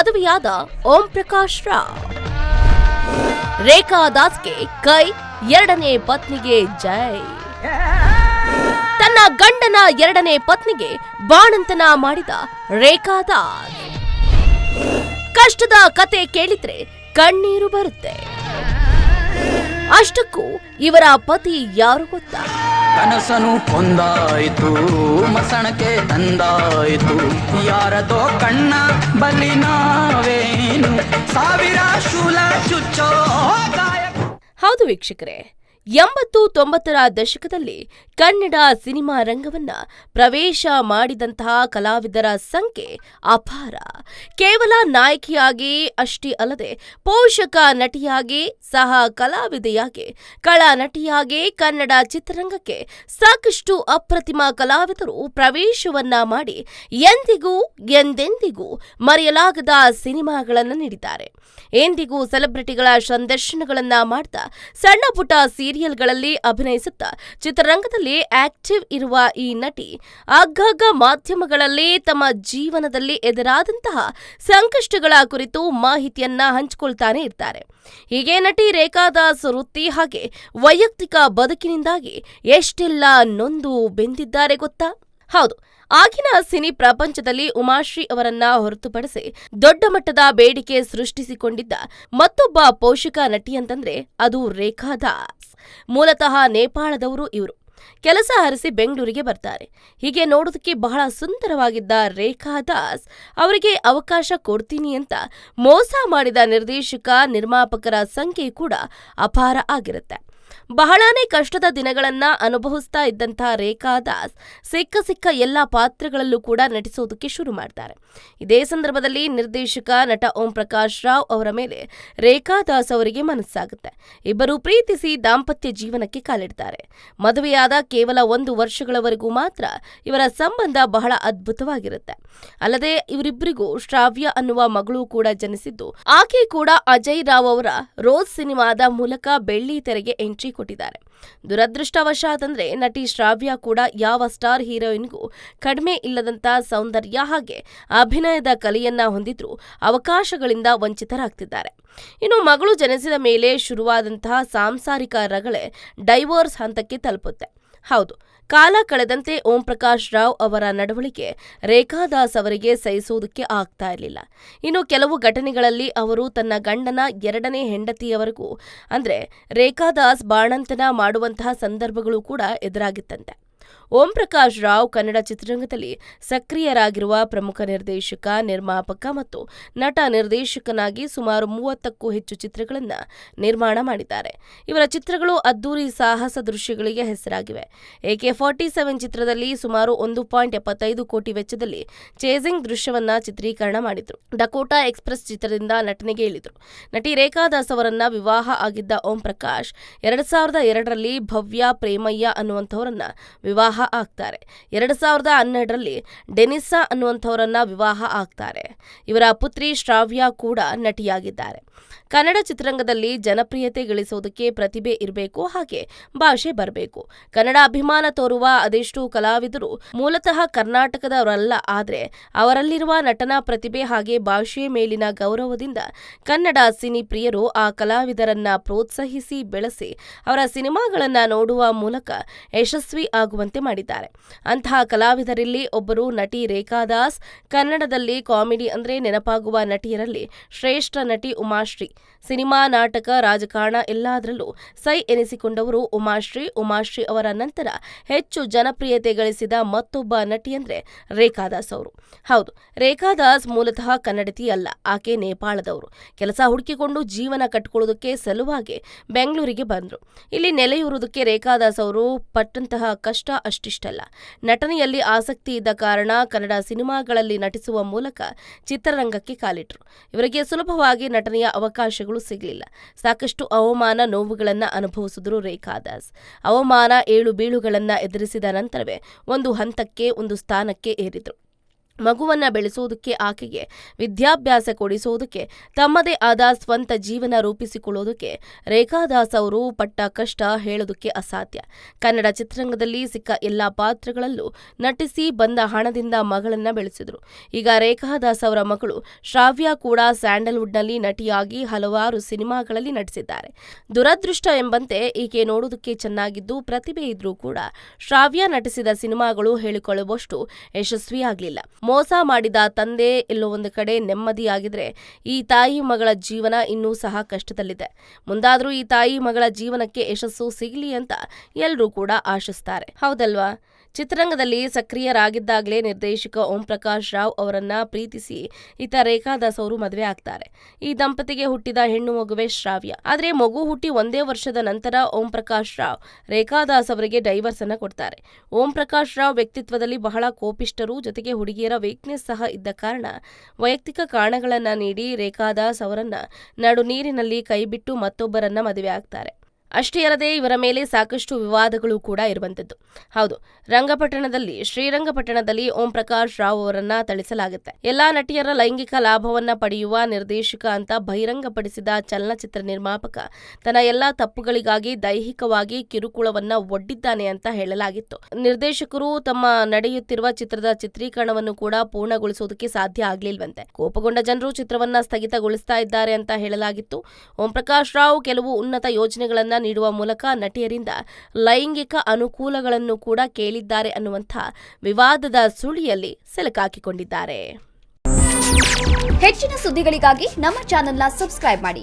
ಮದುವೆಯಾದ ಓಂ ಪ್ರಕಾಶ್ ರಾವ್ ರೇಖಾ ದಾಸ್ಗೆ ಕೈ, ಎರಡನೇ ಪತ್ನಿಗೆ ಜೈ. ತನ್ನ ಗಂಡನ ಎರಡನೇ ಪತ್ನಿಗೆ ಬಾಣಂತನ ಮಾಡಿದ ರೇಖಾ ದಾಸ್. ಕಷ್ಟದ ಕತೆ ಕೇಳಿದ್ರೆ ಕಣ್ಣೀರು ಬರುತ್ತೆ. ಅಷ್ಟಕ್ಕೂ ಇವರ ಪತಿ ಯಾರು ಗೊತ್ತಾ? ಕನಸನು ಕೊಂದಾಯಿತು ಮಸಣಕ್ಕೆ ತಂದಾಯಿತು. ಯಾರದೋ ಕಣ್ಣ ಬಲಿ ನಾವೇನು ಸಾವಿರ ಶೂಲ ಚುಚ್ಚೋ ಹೌದು ವೀಕ್ಷಕರೇ ಎಂಬತ್ತು ತೊಂಬತ್ತರ ದಶಕದಲ್ಲಿ ಕನ್ನಡ ಸಿನಿಮಾ ರಂಗವನ್ನ ಪ್ರವೇಶ ಮಾಡಿದಂತಹ ಕಲಾವಿದರ ಸಂಖ್ಯೆ ಅಪಾರ. ಕೇವಲ ನಾಯಕಿಯಾಗಿ ಅಷ್ಟೇ ಅಲ್ಲದೆ ಪೋಷಕ ನಟಿಯಾಗಿ ಸಹ ಕಲಾವಿದೆಯಾಗಿ, ಕಳಾ ನಟಿಯಾಗಿ ಕನ್ನಡ ಚಿತ್ರರಂಗಕ್ಕೆ ಸಾಕಷ್ಟು ಅಪ್ರತಿಮ ಕಲಾವಿದರು ಪ್ರವೇಶವನ್ನ ಮಾಡಿ ಎಂದಿಗೂ ಎಂದೆಂದಿಗೂ ಮರೆಯಲಾಗದ ಸಿನಿಮಾಗಳನ್ನು ನೀಡಿದ್ದಾರೆ. ಎಂದಿಗೂ ಸೆಲೆಬ್ರಿಟಿಗಳ ಸಂದರ್ಶನಗಳನ್ನ ಮಾಡ್ತಾ ಸಣ್ಣ ಪುಟ್ಟ ಸೀರಿಯಲ್ಗಳಲ್ಲಿ ಅಭಿನಯಿಸುತ್ತಾ ಚಿತ್ರರಂಗದಲ್ಲಿ ಆಕ್ಟಿವ್ ಇರುವ ಈ ನಟಿ ಆಗಾಗ ಮಾಧ್ಯಮಗಳಲ್ಲಿ ತಮ್ಮ ಜೀವನದಲ್ಲಿ ಎದುರಾದಂತಹ ಸಂಕಷ್ಟಗಳ ಕುರಿತು ಮಾಹಿತಿಯನ್ನ ಹಂಚಿಕೊಳ್ತಾನೆ ಇರ್ತಾರೆ. ಹೀಗೆ ನಟಿ ರೇಖಾದಾಸ್ ವೃತ್ತಿ ಹಾಗೆ ವೈಯಕ್ತಿಕ ಬದುಕಿನಿಂದಾಗಿ ಎಷ್ಟೆಲ್ಲ ನೊಂದು ಬೆಂದಿದ್ದಾರೆ ಗೊತ್ತಾ? ಹೌದು, ಆಗಿನ ಸಿನಿ ಪ್ರಪಂಚದಲ್ಲಿ ಉಮಾಶ್ರೀ ಅವರನ್ನ ಹೊರತುಪಡಿಸಿ ದೊಡ್ಡ ಮಟ್ಟದ ಬೇಡಿಕೆ ಸೃಷ್ಟಿಸಿಕೊಂಡಿದ್ದ ಮತ್ತೊಬ್ಬ ಪೋಷಕ ನಟಿ ಅಂತಂದ್ರೆ ಅದು ರೇಖಾ ದಾಸ್. ಮೂಲತಃ ನೇಪಾಳದವರು ಇವರು. ಕೆಲಸ ಹರಿಸಿ ಬೆಂಗಳೂರಿಗೆ ಬರ್ತಾರೆ. ಹೀಗೆ ನೋಡೋದಕ್ಕೆ ಬಹಳ ಸುಂದರವಾಗಿದ್ದ ರೇಖಾ ದಾಸ್ ಅವರಿಗೆ ಅವಕಾಶ ಕೊಡ್ತೀನಿ ಅಂತ ಮೋಸ ಮಾಡಿದ ನಿರ್ದೇಶಕ, ನಿರ್ಮಾಪಕರ ಸಂಖ್ಯೆ ಕೂಡ ಅಪಾರ ಆಗಿರುತ್ತೆ. ಬಹಳಾನೇ ಕಷ್ಟದ ದಿನಗಳನ್ನ ಅನುಭವಿಸ್ತಾ ಇದ್ದಂತಹ ರೇಖಾ ದಾಸ್ ಸಿಕ್ಕ ಸಿಕ್ಕ ಎಲ್ಲಾ ಪಾತ್ರಗಳಲ್ಲೂ ಕೂಡ ನಟಿಸೋದಕ್ಕೆ ಶುರು ಮಾಡ್ತಾರೆ. ಇದೇ ಸಂದರ್ಭದಲ್ಲಿ ನಿರ್ದೇಶಕ ನಟ ಓಂ ಪ್ರಕಾಶ್ ರಾವ್ ಅವರ ಮೇಲೆ ರೇಖಾ ದಾಸ್ ಅವರಿಗೆ ಮನಸ್ಸಾಗುತ್ತೆ. ಇಬ್ಬರು ಪ್ರೀತಿಸಿ ದಾಂಪತ್ಯ ಜೀವನಕ್ಕೆ ಕಾಲಿಡ್ತಾರೆ. ಮದುವೆಯಾದ ಕೇವಲ ಒಂದು ವರ್ಷಗಳವರೆಗೂ ಮಾತ್ರ ಇವರ ಸಂಬಂಧ ಬಹಳ ಅದ್ಭುತವಾಗಿರುತ್ತೆ. ಅಲ್ಲದೆ ಇವರಿಬ್ಬರಿಗೂ ಶ್ರಾವ್ಯ ಅನ್ನುವ ಮಗಳು ಕೂಡ ಜನಿಸಿದ್ದು, ಆಕೆ ಕೂಡ ಅಜಯ್ ರಾವ್ ಅವರ ರೋಸ್ ಸಿನಿಮಾದ ಮೂಲಕ ಬೆಳ್ಳಿ ತೆರೆಗೆ ಎಂಟ್ರಿ ಕೊಟ್ಟಿದ್ದಾರೆ. ದುರದೃಷ್ಟವಶಾತ್ ಅಂದ್ರೆ ನಟಿ ಶ್ರಾವ್ಯ ಕೂಡ ಯಾವ ಸ್ಟಾರ್ ಹೀರೋಯಿನ್ಗೂ ಕಡಿಮೆ ಇಲ್ಲದಂತ ಸೌಂದರ್ಯ ಹಾಗೆ ಅಭಿನಯದ ಕಲೆಯನ್ನ ಹೊಂದಿದ್ರು ಅವಕಾಶಗಳಿಂದ ವಂಚಿತರಾಗ್ತಿದ್ದಾರೆ. ಇನ್ನು ಮಗಳು ಜನಿಸಿದ ಮೇಲೆ ಶುರುವಾದಂತಹ ಸಾಂಸಾರಿಕ ರಗಳೆ ಡೈವೋರ್ಸ್ ಹಂತಕ್ಕೆ ತಲುಪುತ್ತೆ. ಹೌದು. ಕಾಲ ಕಳೆದಂತೆ ಓಂ ಪ್ರಕಾಶ್ ರಾವ್ ಅವರ ನಡವಳಿಕೆ ರೇಖಾದಾಸ್ ಅವರಿಗೆ ಸಹಿಸುವುದಕ್ಕೆ ಆಗ್ತಾ ಇರಲಿಲ್ಲ. ಇನ್ನು ಕೆಲವು ಘಟನೆಗಳಲ್ಲಿ ಅವರು ತನ್ನ ಗಂಡನ ಎರಡನೇ ಹೆಂಡತಿಯವರೆಗೂ, ಅಂದ್ರೆ ರೇಖಾದಾಸ್ ಬಾಣಂತನ ಮಾಡುವಂತಹ ಸಂದರ್ಭಗಳು ಕೂಡ ಎದುರಾಗಿತ್ತಂತೆ. ಓಂ ಪ್ರಕಾಶ್ ರಾವ್ ಕನ್ನಡ ಚಿತ್ರರಂಗದಲ್ಲಿ ಸಕ್ರಿಯರಾಗಿರುವ ಪ್ರಮುಖ ನಿರ್ದೇಶಕ, ನಿರ್ಮಾಪಕ ಮತ್ತು ನಟ ನಿರ್ದೇಶಕನಾಗಿ ಸುಮಾರು ಮೂವತ್ತಕ್ಕೂ ಹೆಚ್ಚು ಚಿತ್ರಗಳನ್ನು ನಿರ್ಮಾಣ ಮಾಡಿದ್ದಾರೆ. ಇವರ ಚಿತ್ರಗಳು ಅದ್ದೂರಿ ಸಾಹಸ ದೃಶ್ಯಗಳಿಗೆ ಹೆಸರಾಗಿವೆ. ಎಕೆ ಫಾರ್ಟಿ ಸೆವೆನ್ ಚಿತ್ರದಲ್ಲಿ ಸುಮಾರು ಒಂದು ಪಾಯಿಂಟ್ ಎಪ್ಪತ್ತೈದು ಕೋಟಿ ವೆಚ್ಚದಲ್ಲಿ ಚೇಸಿಂಗ್ ದೃಶ್ಯವನ್ನ ಚಿತ್ರೀಕರಣ ಮಾಡಿದ್ರು. ಡಕೋಟಾ ಎಕ್ಸ್ಪ್ರೆಸ್ ಚಿತ್ರದಿಂದ ನಟನೆಗೆ ಇಳಿದ್ರು. ನಟಿ ರೇಖಾದಾಸ್ ಅವರನ್ನ ವಿವಾಹ ಆಗಿದ್ದ ಓಂ ಪ್ರಕಾಶ್ ಎರಡ್ ಸಾವಿರದ ಎರಡರಲ್ಲಿ ಭವ್ಯ ಪ್ರೇಮಯ್ಯ ಅನ್ನುವಂಥವರನ್ನ ವಿವಾಹ ಆಗ್ತಾರೆ. ಎರಡು ಸಾವಿರದ ಹನ್ನೆರಡರಲ್ಲಿ ಡೆನಿಸಾ ಅನ್ನುವಂಥವರನ್ನ ವಿವಾಹ ಆಗ್ತಾರೆ. ಇವರ ಪುತ್ರಿ ಶ್ರಾವ್ಯ ಕೂಡ ನಟಿಯಾಗಿದ್ದಾರೆ. ಕನ್ನಡ ಚಿತ್ರರಂಗದಲ್ಲಿ ಜನಪ್ರಿಯತೆ ಗಳಿಸೋದಕ್ಕೆ ಪ್ರತಿಭೆ ಇರಬೇಕು, ಹಾಗೆ ಭಾಷೆ ಬರಬೇಕು. ಕನ್ನಡ ಅಭಿಮಾನ ತೋರುವ ಅದೆಷ್ಟು ಕಲಾವಿದರು ಮೂಲತಃ ಕರ್ನಾಟಕದವರಲ್ಲ, ಆದರೆ ಅವರಲ್ಲಿರುವ ನಟನಾ ಪ್ರತಿಭೆ ಹಾಗೆ ಭಾಷೆಯ ಮೇಲಿನ ಗೌರವದಿಂದ ಕನ್ನಡ ಸಿನಿ ಪ್ರಿಯರು ಆ ಕಲಾವಿದರನ್ನ ಪ್ರೋತ್ಸಾಹಿಸಿ ಬೆಳೆಸಿ ಅವರ ಸಿನಿಮಾಗಳನ್ನ ನೋಡುವ ಮೂಲಕ ಯಶಸ್ವಿ ಆಗುವಂತೆ ಮಾಡಿದ್ದಾರೆ. ಅಂತಹ ಕಲಾವಿದರಲ್ಲಿ ಒಬ್ಬರು ನಟಿ ರೇಖಾದಾಸ್ ಕನ್ನಡದಲ್ಲಿ ಕಾಮಿಡಿ ಅಂದ್ರೆ ನೆನಪಾಗುವ ನಟಿಯರಲ್ಲಿ ಶ್ರೇಷ್ಠ ನಟಿ ಉಮಾಶ್ರೀ. ಸಿನಿಮಾ, ನಾಟಕ, ರಾಜಕಾರಣ ಎಲ್ಲದರಲ್ಲೂ ಸೈ ಎನಿಸಿಕೊಂಡವರು ಉಮಾಶ್ರೀ. ಉಮಾಶ್ರೀ ಅವರ ನಂತರ ಹೆಚ್ಚು ಜನಪ್ರಿಯತೆ ಗಳಿಸಿದ ಮತ್ತೊಬ್ಬ ನಟಿ ಅಂದ್ರೆ ರೇಖಾದಾಸ್ ಅವರು. ಹೌದು, ರೇಖಾದಾಸ್ ಮೂಲತಃ ಕನ್ನಡತಿ ಅಲ್ಲ, ಆಕೆ ನೇಪಾಳದವರು. ಕೆಲಸ ಹುಡುಕಿಕೊಂಡು ಜೀವನ ಕಟ್ಕೊಳ್ಳೋದಕ್ಕೆ ಸಲುವಾಗಿ ಬೆಂಗಳೂರಿಗೆ ಬಂದರು. ಇಲ್ಲಿ ನೆಲೆಯೂರುವುದಕ್ಕೆ ರೇಖಾದಾಸ್ ಅವರು ಪಟ್ಟಂತಹ ಕಷ್ಟ ಅಷ್ಟಿಷ್ಟಲ್ಲ. ನಟನೆಯಲ್ಲಿ ಆಸಕ್ತಿ ಇದ್ದ ಕಾರಣ ಕನ್ನಡ ಸಿನಿಮಾಗಳಲ್ಲಿ ನಟಿಸುವ ಮೂಲಕ ಚಿತ್ರರಂಗಕ್ಕೆ ಕಾಲಿಟ್ರು. ಇವರಿಗೆ ಸುಲಭವಾಗಿ ನಟನೆಯ ಅವಕಾಶಗಳು ಸಿಗಲಿಲ್ಲ. ಸಾಕಷ್ಟು ಅವಮಾನ ನೋವುಗಳನ್ನು ಅನುಭವಿಸಿದ್ರು ರೇಖಾದಾಸ್ ಅವಮಾನ, ಏಳು ಬೀಳುಗಳನ್ನು ಎದುರಿಸಿದ ನಂತರವೇ ಒಂದು ಹಂತಕ್ಕೆ ಒಂದು ಸ್ಥಾನಕ್ಕೆ ಏರಿದ್ರು. ಮಗುವನ್ನ ಬೆಳೆಸೋದಕ್ಕೆ ಆಕೆಗೆ ವಿದ್ಯಾಭ್ಯಾಸ ಕೊಡಿಸೋದಕ್ಕೆ, ತಮ್ಮದೇ ಆದ ಸ್ವಂತ ಜೀವನ ರೂಪಿಸಿಕೊಳ್ಳೋದಕ್ಕೆ ರೇಖಾದಾಸ್ ಅವರು ಪಟ್ಟ ಕಷ್ಟ ಹೇಳೋದಕ್ಕೆ ಅಸಾಧ್ಯ. ಕನ್ನಡ ಚಿತ್ರರಂಗದಲ್ಲಿ ಸಿಕ್ಕ ಎಲ್ಲಾ ಪಾತ್ರಗಳಲ್ಲೂ ನಟಿಸಿ ಬಂದ ಹಣದಿಂದ ಮಗಳನ್ನ ಬೆಳೆಸಿದ್ರು. ಈಗ ರೇಖಾದಾಸ್ ಅವರ ಮಗಳು ಶ್ರಾವ್ಯ ಕೂಡ ಸ್ಯಾಂಡಲ್ವುಡ್ನಲ್ಲಿ ನಟಿಯಾಗಿ ಹಲವಾರು ಸಿನಿಮಾಗಳಲ್ಲಿ ನಟಿಸಿದ್ದಾರೆ. ದುರದೃಷ್ಟ ಎಂಬಂತೆ ಈಕೆ ನೋಡೋದಕ್ಕೆ ಚೆನ್ನಾಗಿದ್ದು, ಪ್ರತಿಭೆ ಇದ್ರೂ ಕೂಡ ಶ್ರಾವ್ಯ ನಟಿಸಿದ ಸಿನಿಮಾಗಳು ಹೇಳಿಕೊಳ್ಳುವಷ್ಟು ಯಶಸ್ವಿಯಾಗಲಿಲ್ಲ. ಮೋಸ ಮಾಡಿದ ತಂದೆ ಎಲ್ಲೋ ಒಂದು ಕಡೆ ನೆಮ್ಮದಿಯಾಗಿದ್ರೆ ಈ ತಾಯಿ ಮಗಳ ಜೀವನ ಇನ್ನೂ ಸಹ ಕಷ್ಟದಲ್ಲಿದೆ. ಮುಂದಾದ್ರೂ ಈ ತಾಯಿ ಮಗಳ ಜೀವನಕ್ಕೆ ಯಶಸ್ಸು ಸಿಗಲಿ ಅಂತ ಎಲ್ಲರೂ ಕೂಡ ಆಶಿಸ್ತಾರೆ. ಹೌದಲ್ವಾ? ಚಿತ್ರರಂಗದಲ್ಲಿ ಸಕ್ರಿಯರಾಗಿದ್ದಾಗಲೇ ನಿರ್ದೇಶಕ ಓಂ ಪ್ರಕಾಶ್ ರಾವ್ ಅವರನ್ನ ಪ್ರೀತಿಸಿ ಈತ ರೇಖಾದಾಸ್ ಅವರು ಮದುವೆ ಆಗ್ತಾರೆ. ಈ ದಂಪತಿಗೆ ಹುಟ್ಟಿದ ಹೆಣ್ಣು ಮಗುವೆ ಶ್ರಾವ್ಯ. ಆದರೆ ಮಗು ಹುಟ್ಟಿ ಒಂದೇ ವರ್ಷದ ನಂತರ ಓಂ ಪ್ರಕಾಶ್ ರಾವ್, ರೇಖಾದಾಸ್ ಅವರಿಗೆ ಡೈವರ್ಸ್ ಅನ್ನ ಕೊಡ್ತಾರೆ. ಓಂ ಪ್ರಕಾಶ್ ರಾವ್ ವ್ಯಕ್ತಿತ್ವದಲ್ಲಿ ಬಹಳ ಕೋಪಿಷ್ಟರು ಜೊತೆಗೆ ಹುಡುಗಿಯರ ವೀಕ್ನೆಸ್ ಸಹ ಇದ್ದ ಕಾರಣ ವೈಯಕ್ತಿಕ ಕಾರಣಗಳನ್ನ ನೀಡಿ ರೇಖಾದಾಸ್ ಅವರನ್ನ ನಡು ನೀರಿನಲ್ಲಿ ಕೈಬಿಟ್ಟು ಮತ್ತೊಬ್ಬರನ್ನ ಮದುವೆ ಆಗ್ತಾರೆ. ಅಷ್ಟೇ ಅಲ್ಲದೆ ಇವರ ಮೇಲೆ ಸಾಕಷ್ಟು ವಿವಾದಗಳು ಕೂಡ ಇರುವಂತದ್ದು ಹೌದು, ರಂಗಪಟ್ಟಣದಲ್ಲಿ, ಶ್ರೀರಂಗಪಟ್ಟಣದಲ್ಲಿ ಓಂ ಪ್ರಕಾಶ್ ರಾವ್ ಅವರನ್ನ ಥಳಿಸಲಾಗುತ್ತೆ. ಎಲ್ಲಾ ನಟಿಯರ ಲೈಂಗಿಕ ಲಾಭವನ್ನ ಪಡೆಯುವ ನಿರ್ದೇಶಕ ಅಂತ ಬಹಿರಂಗಪಡಿಸಿದ ಚಲನಚಿತ್ರ ನಿರ್ಮಾಪಕ, ತನ್ನ ಎಲ್ಲಾ ತಪ್ಪುಗಳಿಗಾಗಿ ದೈಹಿಕವಾಗಿ ಕಿರುಕುಳವನ್ನ ಒಡ್ಡಿದ್ದಾನೆ ಅಂತ ಹೇಳಲಾಗಿತ್ತು. ನಿರ್ದೇಶಕರು ತಮ್ಮ ನಡೆಯುತ್ತಿರುವ ಚಿತ್ರದ ಚಿತ್ರೀಕರಣವನ್ನು ಕೂಡ ಪೂರ್ಣಗೊಳಿಸುವುದಕ್ಕೆ ಸಾಧ್ಯ ಆಗಲಿಲ್ವಂತೆ. ಕೋಪಗೊಂಡ ಜನರು ಚಿತ್ರವನ್ನ ಸ್ಥಗಿತಗೊಳಿಸ್ತಾ ಇದ್ದಾರೆ ಅಂತ ಹೇಳಲಾಗಿತ್ತು. ಓಂ ಪ್ರಕಾಶ್ ರಾವ್ ಕೆಲವು ಉನ್ನತ ಯೋಜನೆಗಳನ್ನ ನೀಡುವ ಮೂಲಕ ನಟಿಯರಿಂದ ಲೈಂಗಿಕ ಅನುಕೂಲಗಳನ್ನು ಕೂಡ ಕೇಳಿದ್ದಾರೆ ಅನ್ನುವಂಥ ವಿವಾದದ ಸುಳಿಯಲ್ಲಿ ಸಿಲುಕಾಕಿಕೊಂಡಿದ್ದಾರೆ. ಹೆಚ್ಚಿನ ಸುದ್ದಿಗಳಿಗಾಗಿ ನಮ್ಮ ಚಾನೆಲ್ನ ಸಬ್ಸ್ಕ್ರೈಬ್ ಮಾಡಿ.